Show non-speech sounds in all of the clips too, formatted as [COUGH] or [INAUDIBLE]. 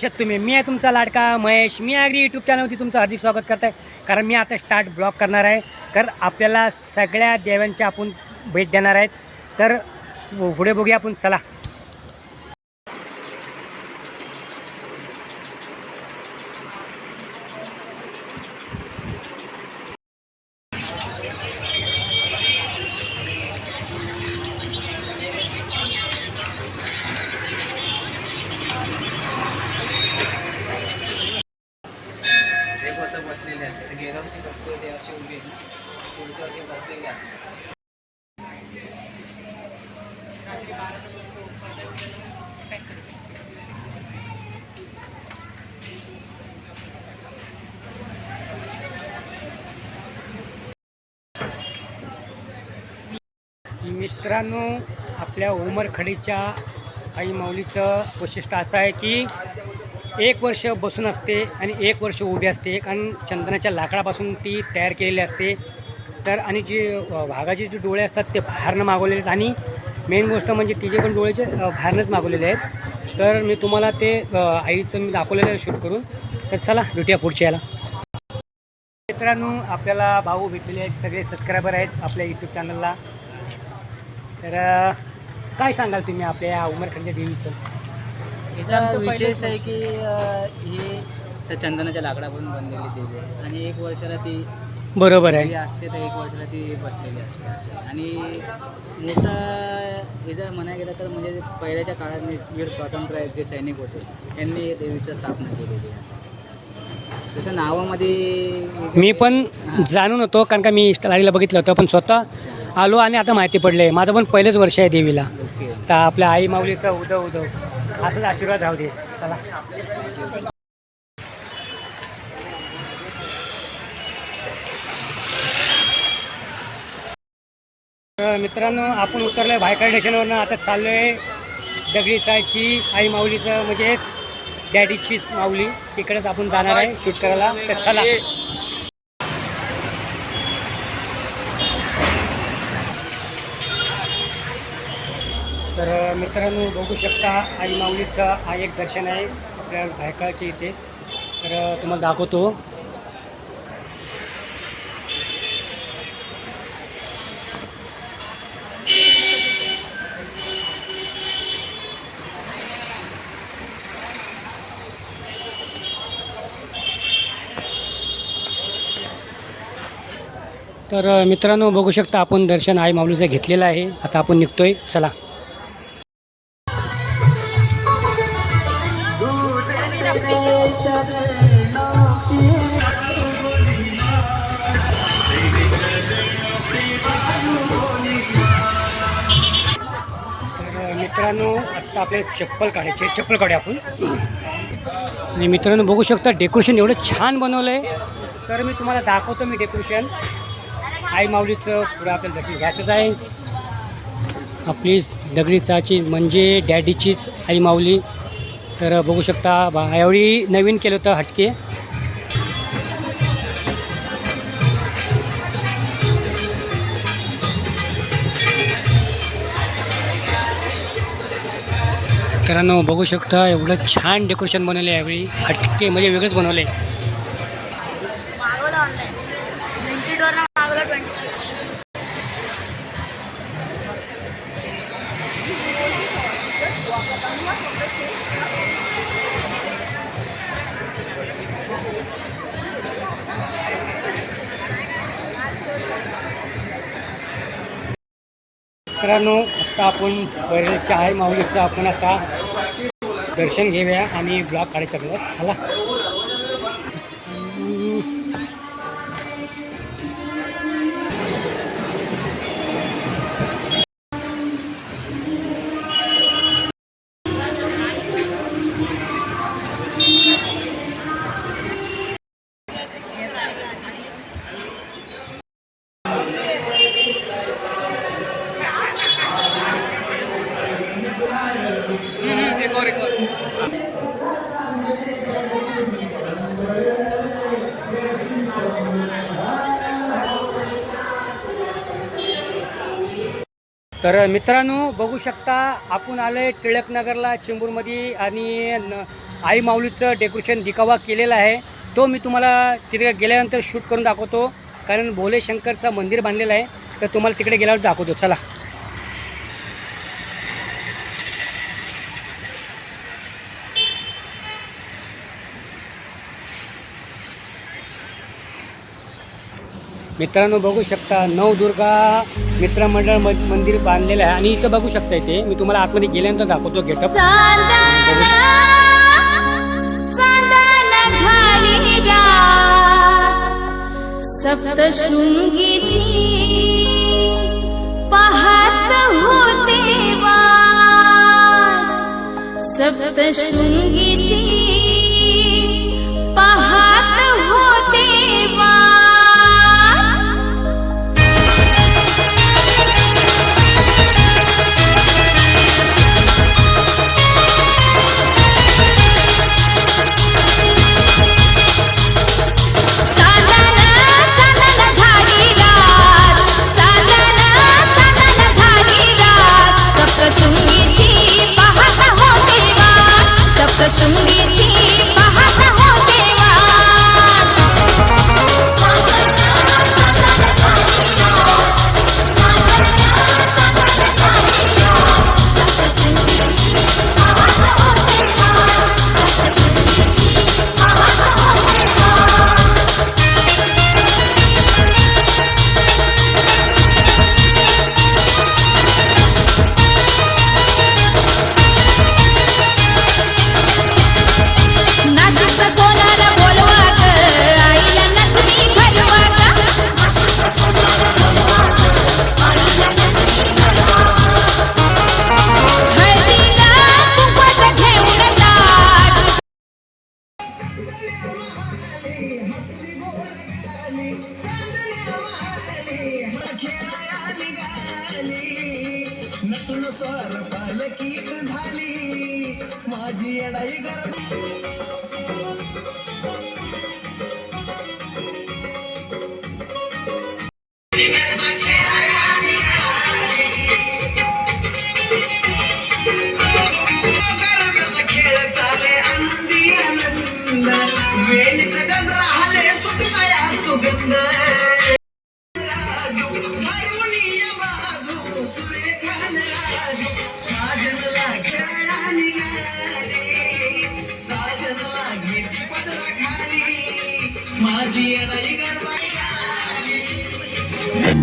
कशात तुम्ही मी आहे तुमचा लाडका महेश. मी अगदी यूट्यूब चॅनलवरती तुमचं हार्दिक स्वागत करत आहे कारण मी आता स्टार्ट ब्लॉग करणार आहे. तर आपल्याला सगळ्या देवांच्या आपण भेट देणार आहेत. तर पुढे बघूया आपण. चला. मित्रांनो आपल्या उमरखडीच्या आई माऊलीचं वैशिष्ट्य असं आहे की एक वर्ष बसून असते आणि एक वर्ष उभी असते. कारण चंदनाच्या लाकडापासून ती तयार केलेली असते. तर आणि जी वाघाचे जे डोळे असतात ते बाहेरनं मागवलेले आहेत. आणि मेन गोष्ट म्हणजे तिचे पण डोळेचे बाहेरनंच मागवलेले आहेत. तर मी तुम्हाला ते आईचं मी दाखवलेलं आहे शूट करून. तर चला भेटूया पुढच्या याला. मित्रांनो आपल्याला भाऊ भेटलेले आहेत. सगळे सबस्क्रायबर आहेत आपल्या यूट्यूब चॅनलला तर काय सांगाल तुम्ही आपल्या या उमरखंडच्या देवीचं? याचा विशेष आहे की हे त्या चंदनाच्या लाकडापासून बनलेली देवी आहे. आणि एक वर्षाला ती बरोबर आहे. असते तर एक वर्षाला ती बसलेली असते असे. आणि मोठा याचा म्हणायला गेलं तर म्हणजे पहिल्याच्या काळात वीर स्वातंत्र्य जे सैनिक होते त्यांनी देवीची स्थापना केलेली आहे असं. जसं नावामध्ये मी पण जाणून होतो कारण का मी इंस्टाला बघितलं होतं पण स्वतः आलो आणि आता माहिती पडले. माझं पण पहिलंच वर्ष आहे देवीला. तर आपल्या आई माऊलीचं उदव उदव. असंच आशीर्वाद राहू दे. चला. तर मित्रांनो आपण उतरलो आहे भायखळा स्टेशनवरनं आता चाललो आहे दगडी चायची आई माऊलीचं म्हणजेच डॅडीचीच माऊली. तिकडेच आपण जाणार आहे शूट करायला. तर चला. तर मित्रांनो बघू शकता आई माऊलीचं हा एक दर्शन आहे आपल्या भायकाळच्या इथे. तर तुम्हाला दाखवतो. तर मित्रांनो बघू शकता आपण दर्शन आई माऊलीचं घेतलेलं आहे. आता आपण निघतोय. चला. आपल्याकडे चप्पल काढायचे चप्पल काढूया आपण. आणि मित्रांनो बघू शकता डेकोरेशन एवढं छान बनवलं आहे तर मी तुम्हाला दाखवतो मी डेकोरेशन आई माऊलीचं पुढं आपल्याला दर्शन घ्यायचंच आहे. आपली दगडी चाची म्हणजे डॅडीचीच आई माऊली. तर बघू शकता बा यावेळी नवीन केलं होतं हटके. मित्रांनो बघू शकता एवढं छान डेकोरेशन बनवलं आहे यावेळी. हटके म्हणजे वेगळंच बनवले मित्रांनो आता आपण बरेच चहा माऊलीचा आपण आता दर्शन घेऊया आणि ब्लॉग काढायचा आपल्याला चला. तर मित्रांनो बघू शकता आपण आलोय टिळकनगरला चेंबूरमध्ये आणि न- आई माऊलीचं डेकोरेशन दिखावा केलेला आहे. तो मी तुम्हाला तिकडे गेल्यानंतर शूट करून दाखवतो. कारण भोले शंकरचं मंदिर बांधलेलं आहे. तर तुम्हाला तिकडे गेल्यावर दाखवतो. चला. मित्रांनो बघू शकता नवदुर्गा मित्रमंडळ म- मंदिर बांधलेलं आहे. आणि इथं बघू शकता इथे मी तुम्हाला आतमध्ये गेल्यानंतर दाखवतो गेटअप. चांदण चांदण झाली रात. सप्तशृंगीची पाहत होते वाट सप्तशृंगीची पाहत होते वाट सप्तशृंगीची पाहत हो देवा. सप्तशृंगीची पाहत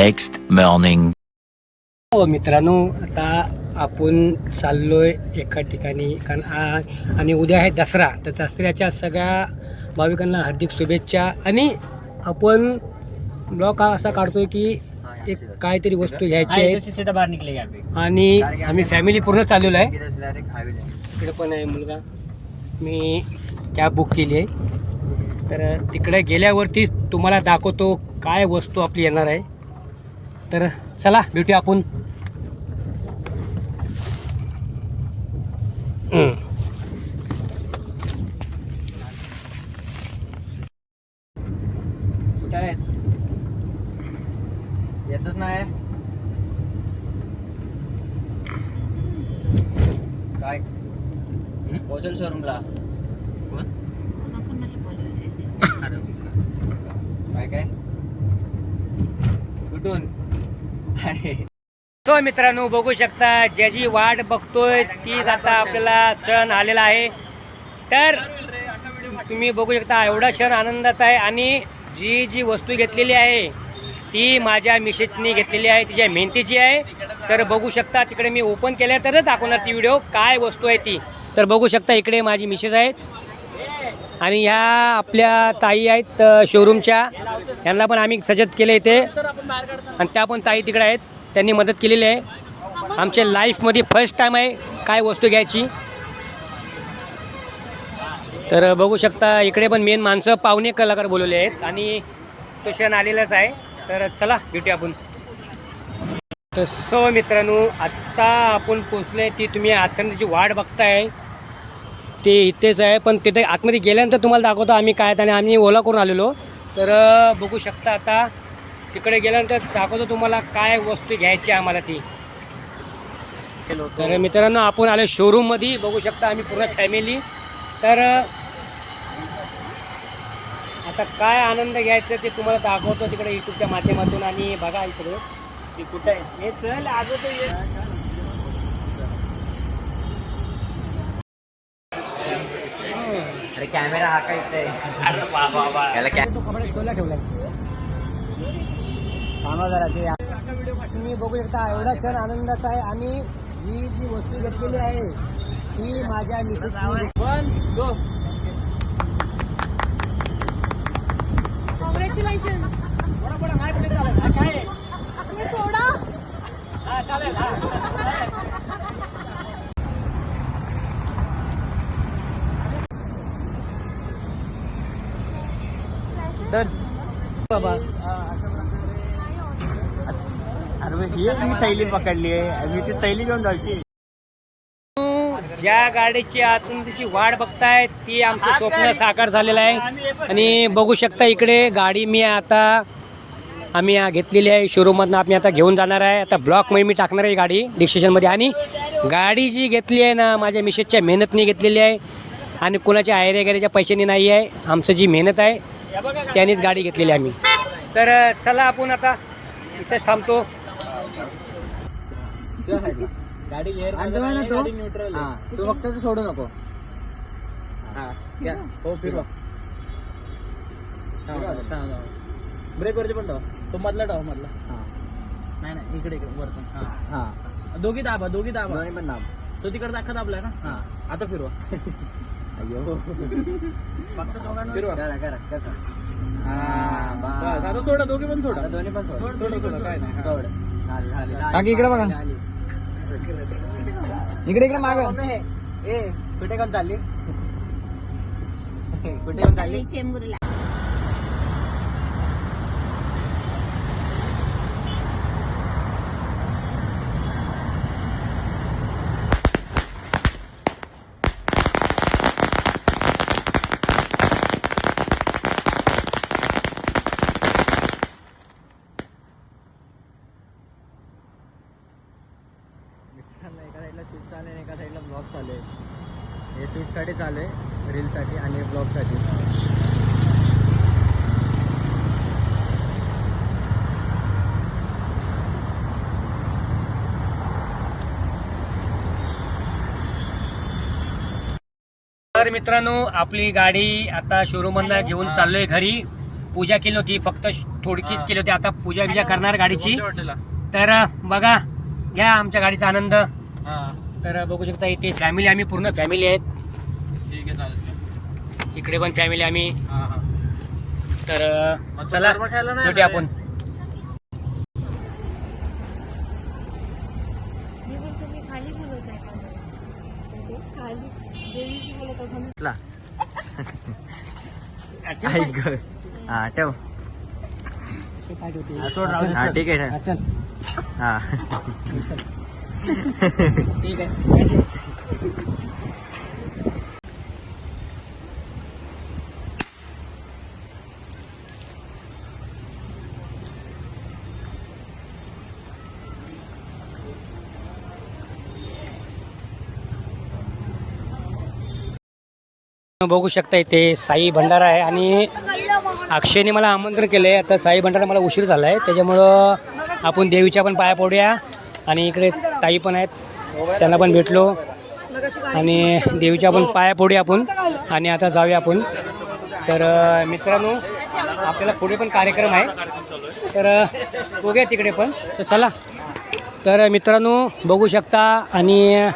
नेक्स्ट next morning. हो मित्रांनो आता आपण चाललोय एका ठिकाणी. कारण आणि उद्या आहे दसरा. तर दसऱ्याच्या सगळ्या भाविकांना हार्दिक शुभेच्छा. आणि आपण ब्लॉक हा असा काढतोय की एक काहीतरी वस्तू घ्यायची आहे. बाहर आणि आम्ही फॅमिली पूर्ण चाललेलो आहे. तिकडे पण आहे मुलगा. मी कॅब बुक केली आहे. तर तिकडे गेल्यावरतीच तुम्हाला दाखवतो काय वस्तू आपली येणार आहे. तर चला भेटूया आपण. येतच नाही काय? पोचल शोरूमला काय काय? कुठून? सो मित्रांनो बघू शकता ज्याची वाट बघतोय तीच आता आपल्याला सण आलेला आहे. तर तुम्ही बघू शकता एवढा क्षण आनंदात आहे आणि जी जी वस्तू घेतलेली आहे ती माझ्या मिसेसनी घेतलेली आहे तिच्या मेहनतीची आहे. तर बघू शकता तिकडे मी ओपन केल्या तरच दाखवणार ती व्हिडिओ काय वस्तू आहे ती. तर बघू शकता इकडे माझी मिसेस आहे आणि ह्या आपल्या ताई आहेत शोरूमच्या यांना पण आम्ही सजत केले इथे. आणि त्या पण ताई तिकडे आहेत. त्यांनी मदत केलेली आहे. आमच्या लाईफमध्ये फर्स्ट टाईम आहे काय वस्तू घ्यायची. तर बघू शकता इकडे पण मेन माणसं पाहुणे कलाकार बोलवले आहेत आणि तो क्षण आलेलाच आहे. तर चला भेटूया आपण. तर सो मित्रांनो आत्ता आपण पोचले ती तुम्ही आतमध्ये वाट बघताय ते इथेच आहे. पण तिथे आतमध्ये गेल्यानंतर तुम्हाला दाखवतो आम्ही काय आणि आम्ही ओला करून आलेलो. तर बघू शकता आता तिकडे गेल्यानंतर दाखवतो तुम्हाला काय वस्तू घ्यायची आहे आम्हाला ती. तर मित्रांनो आपण आलो शोरूममध्ये बघू शकता आम्ही पूर्ण फॅमिली तर आता काय आनंद घ्यायचा ते तुम्हाला दाखवतो तिकडे यूट्यूबच्या माध्यमातून आणि बघा इकडे. ती कुठं आहे? हे चल. अरे कॅमेरा हा काय त्याला कॅ तो कपडा ठेवला ठेवलाय? थांबा जरा ते तुम्ही बघू शकता एवढा क्षण आनंदाचा आहे. आणि ही जी वस्तू घेतलेली आहे ती माझ्या मिसेसची वन गो कॉंग्रॅच्युलेशन नाही काय? सोडा. हा चालेल हा. तर बाबा ही मी थैली पकडली आहे. मी ती थैली घेऊन जाऊशी ज्या गाडीची आतून तिची वाट बघताय ती आमचं स्वप्न साकार झालेलं आहे. आणि बघू शकता इकडे गाडी मी आता आम्ही घेतलेली आहे. शोरूममधनं आम्ही आता घेऊन जाणार आहे. आता ब्लॉकमध्ये मी टाकणार आहे गाडी डिस्टेशनमध्ये आणि गाडी जी घेतली आहे ना माझ्या मिसेसच्या मेहनतनी घेतलेली आहे. आणि कोणाच्या आयरे गेऱ्याच्या पैशांनी नाही आहे. आमचं जी मेहनत आहे त्यानेच गाडी घेतलेली आहे आम्ही. तर चला आपण आता इथेच थांबतो. गाडी आणि तो? आहे ना तो हा. तू फक्त तो सोडू नको. हो फिरवा. ब्रेक वरती पण डाव तो मधला डाव मधला. नाही नाही इकडे इकडे वरतून. हा. हा. दोघी दाबा दोघी दाबा. दोन्ही पण नाम तो तिकडे दाखवा दाबलाय ना? हा. आता फिरवा. अय्यो. [LAUGHS] फक्त दोघांना फिरवा. करा करा कसा हा बस, आता बा सोडा दोघी पण सोडा. दोन्ही पण सोड. सोडा सोडा काय नाही. हा. सोड. झाली, झाली, झाली. इकडे बघा. इकडे इकडे माग. ए कुठे कोण चालली? कुठे कोण चालली? चेंबूरला मित्रांनो एका साईडला शूट चालू आहे एका साईडला ब्लॉग चालू आहे. हे शूटसाठी चालू आहे रीलसाठी आणि ब्लॉगसाठी तर मित्रांनो आपली गाडी आता शोरूममधनं घेऊन चाललोय घरी. पूजा केली होती फक्त थोडकीच केली होती. आता पूजा बिजा करणार गाडीची. तर बघा घ्या आमच्या गाडीचा आनंद. तर बघू शकता इथे फॅमिली आम्ही पूर्ण फॅमिली आहेत. ठीक आहे चालेल इकडे पण फॅमिली आम्ही. हा हा. तर चला भेटूया. आपण. हा ठेव हा ठीक आहे हा ठीक आहे बघू शकता इथे साई भंडारा आहे आणि अक्षयने मला आमंत्रण केलं आहे आता साई भंडारा मला उशीर झाला आहे त्याच्यामुळं आपण देवीच्या पण पाया पडूया. आणि इकडे ताई पण आहेत. त्यांना पण भेटलो. आणि देवीच्या आपण पाया पडूया आपण आणि आता जाऊया आपण. तर मित्रांनो आपल्याला पुढे पण कार्यक्रम आहे. तर बघूया तिकडे पण. तर चला. तर मित्रांनो बघू शकता आणि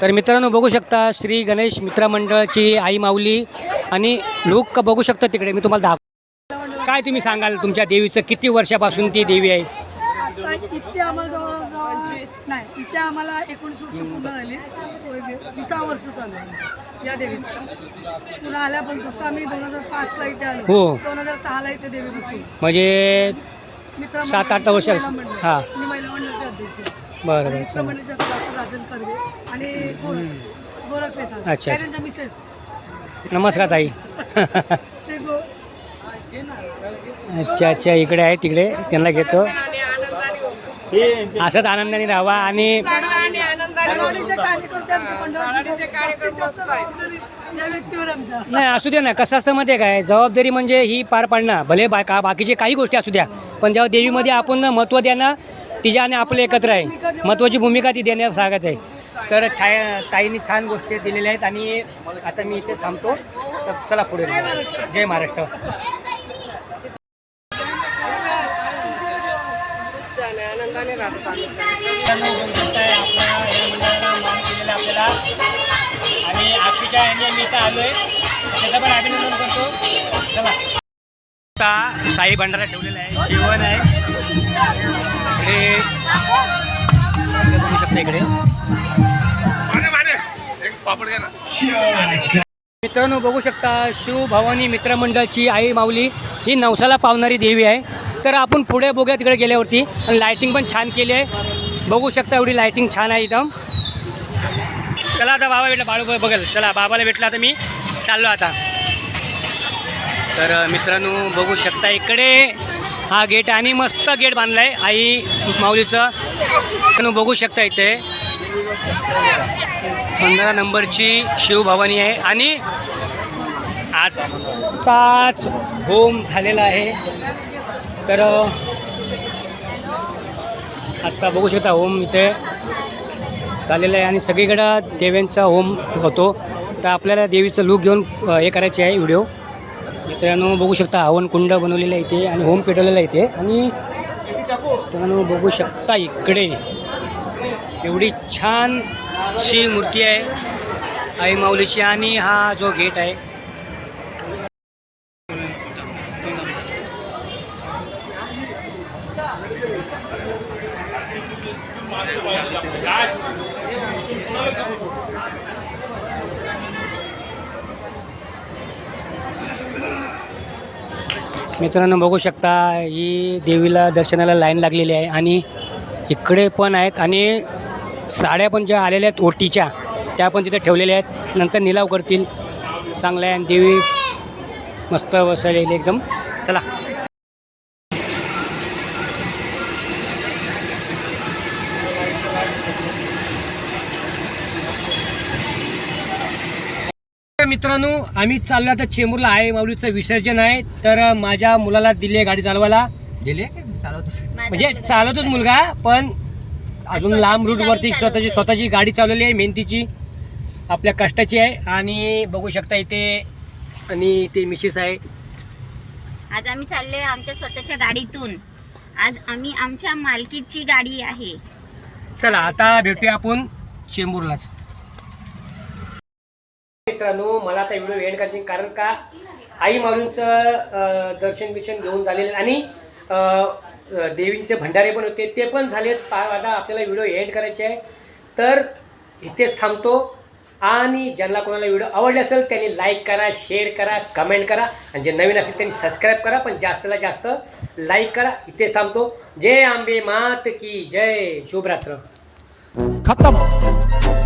तर मित्रांनो बघू शकता श्री गणेश मित्रमंडळाची आई माऊली आणि लोक बघू शकता तिकडे. मी तुम्हाला दाखव काय तुम्ही सांगाल तुमच्या देवीचं? किती वर्षापासून ती देवी आहे? आता इथे आम्हाला जवळजवळ नाही इथे आम्हाला एकोणीस वर्ष पूर्ण झाली. विसा वर्ष चालू या देवीचं. पुन्हा आल्या पण जसं आम्ही दोन हजार पाचला इथे आलो हो. दोन हजार सहाला इथे देवी बसली. म्हणजे मित्र सात- आठ वर्ष- हा. मी महिला मंडळाचे अध्यक्ष आहे. बरं आणि बरं. मित्र चला मंडळाचे अध्यक्ष डॉक्टर राजन कर्वे आणि गोरख गोरख नेता अच्छा. त्यांच्या मिसेस नमस्कार ताई. ते गो अच्छा अच्छा. इकडे आहे तिकडे. त्यांना घेतो. असंच आनंदाने राहावा आणि नाही असू द्या ना कसं असतं माहिती काय? जबाबदारी म्हणजे ही पार पाडणं. भले बा का बाकीचे काही गोष्टी असू द्या पण जेव्हा देवीमध्ये आपण महत्त्व देणं तिच्या आणि आपलं एकत्र आहे. महत्त्वाची भूमिका ती देण्यास सांगत आहे. तर छाया ताईंनी छान गोष्टी दिलेल्या आहेत आणि आता मी इथे थांबतो. तर चला पुढे जय महाराष्ट्र. आणि अक्षयच्या यांनी मी इथं आलो आहे त्याचं पण अभिनंदन करतो चला आता साई भंडारा ठेवलेला आहे जेवण आहे. इकडे बघू शकता इकडे. मित्रांनो बघू शकता शिवभवानी मित्रमंडळाची आई माऊली ही नवसाला पावणारी देवी आहे. तर आपण पुढे बघूया तिकडे गेल्यावरती. आणि लायटिंग पण छान केली आहे. बघू शकता एवढी लायटिंग छान आहे एकदम. चला आता बाबा भेटला बाळू बघेल. चला बाबाला भेटला आता मी. चाललो आता. तर मित्रांनो बघू शकता इकडे हा गेट आणि मस्त गेट बांधला आहे आई माऊलीचं. मित्रांनो बघू शकता इथे. पंधरा नंबरची शिवभवानी आहे. आणि आताच होम झालेला आहे. तर आत्ता बघू शकता होम इथे झालेला आहे आणि सगळीकडं देव्यांचा होम होतो. तर आपल्याला देवीचं लूक घेऊन हे करायचे आहे व्हिडिओ मित्रांनो बघू शकता हवन कुंड बनवलेलं आहे इथे आणि होम पेटवलेलं आहे इथे. आणि मित्रांनो बघू शकता इकडे एवढी छान शी मूर्ती आहे आई माऊलीची आणि हा जो गेट आहे मित्रांनो बघू शकता ही देवीला दर्शनाला लाईन लागलेली आहे आणि इकडे पण आहेत आणि साड्या पण ज्या आलेल्या आहेत ओटीच्या त्या पण तिथे ठेवलेल्या आहेत. नंतर निलाव करतील. चांगल्या आहे आणि देवी मस्त बसलेली एकदम. चला. मित्रांनो आम्ही चाललो आता चेंबूरला. आहे माऊलीचं विसर्जन आहे. तर माझ्या मुलाला दिली आहे गाडी चालवायला. गेले चालवतोस. म्हणजे चालवतोच मुलगा पण अजून लांब रूटवरती स्वतःची स्वतःची गाडी चालवली आहे मेहनतीची. आपल्या कष्टाची आहे. आणि बघू शकता इथे आणि ते मिसेस आहे. आज आम्ही चाललोय आमच्या स्वतःच्या गाडीतून. आज आम्ही आमच्या मालकीची गाडी आहे. चला आता भेटूया आपण चेंबूरलाच. मित्रांनो मला आता व्हिडिओ एंड करायचे कारण का आई माऊलींचं दर्शन बिशन घेऊन झालेलं आणि देवींचे भंडारे पण होते ते पण झालेत. पा आता आपल्याला व्हिडिओ एंड करायचे आहे. तर इथेच थांबतो. आणि ज्यांना कोणाला व्हिडिओ आवडले असेल त्यांनी लाईक करा शेअर करा कमेंट करा. आणि जे नवीन असेल त्यांनी सबस्क्राईब करा. पण जास्तीला जास्त लाईक करा. इथेच थांबतो. जय आंबे मात की जय शुभरात्र. खतम.